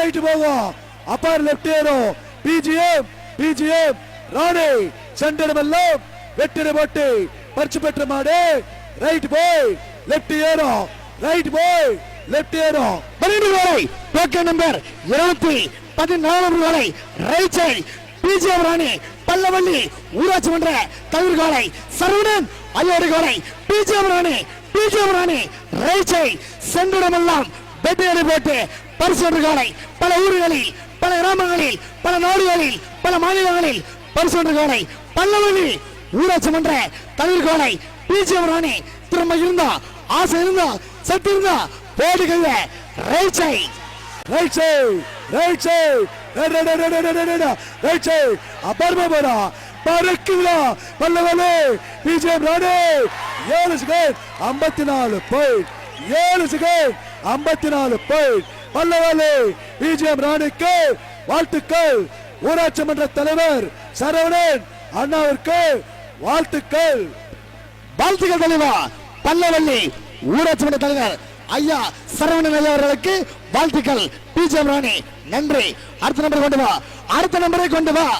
Right போவோம் அப்பார் left ஏறும் பிஜிஎம் பிஜிஎம் ராணி சென்டர் வெற்றிட போட்டு பரிசு பெற்ற மாடு ரைட் போய் லெஃப்ட் ஏறும் ரைட் போய் லெஃப்ட் ஏறும் பன்னிரண்டு வேலை டோக்கன் நம்பர் இருநூத்தி பதினாலாம் வேலை right side BGM Rani Pallavalli ஊராட்சி மன்ற தலைவர் காலை சரவணன் ஐயோடு காலை BGM Rani BGM Rani right side சென்றிடமெல்லாம் வெற்றி போட்டு பரிசு காலை பல ஊர்களில் பல கிராமங்களில் பல நாடுகளில் பல மாநிலங்களில் பரிசு வென்ற காலை ஊராட்சி மன்ற தலைவர் காலை பிஜிஎம் ராணி திறமை இருந்தா ஆசை இருந்தா சத்து இருந்தா போடு கைய right side right side right side right side அப்பர்மா போறா பறக்குதா பல்லவலே பிஜிஎம் ராணி ஏழு செகண்ட் ஐம்பத்தி நாலு பாயிண்ட் ஏழு செகண்ட் ஐம்பத்தி நாலு பாயிண்ட் பல்லவலே பிஜிஎம் ராணிக்கு வாழ்த்துக்கள். ஊராட்சி மன்ற தலைவர் சரவணன் அண்ணாவிற்கு வாழ்த்துக்கள். வாழ்த்துக்கள் தலைவா பல்லவள்ளி ஊராட்சி மன்ற தலைவர் ஐயா சரவணன் ஐயா அவர்களுக்கு வாழ்த்துக்கள். பிஜிஎம் ராணி நன்றி. அடுத்த நம்பரை கொண்டு வா அடுத்த நம்பரை கொண்டு வா.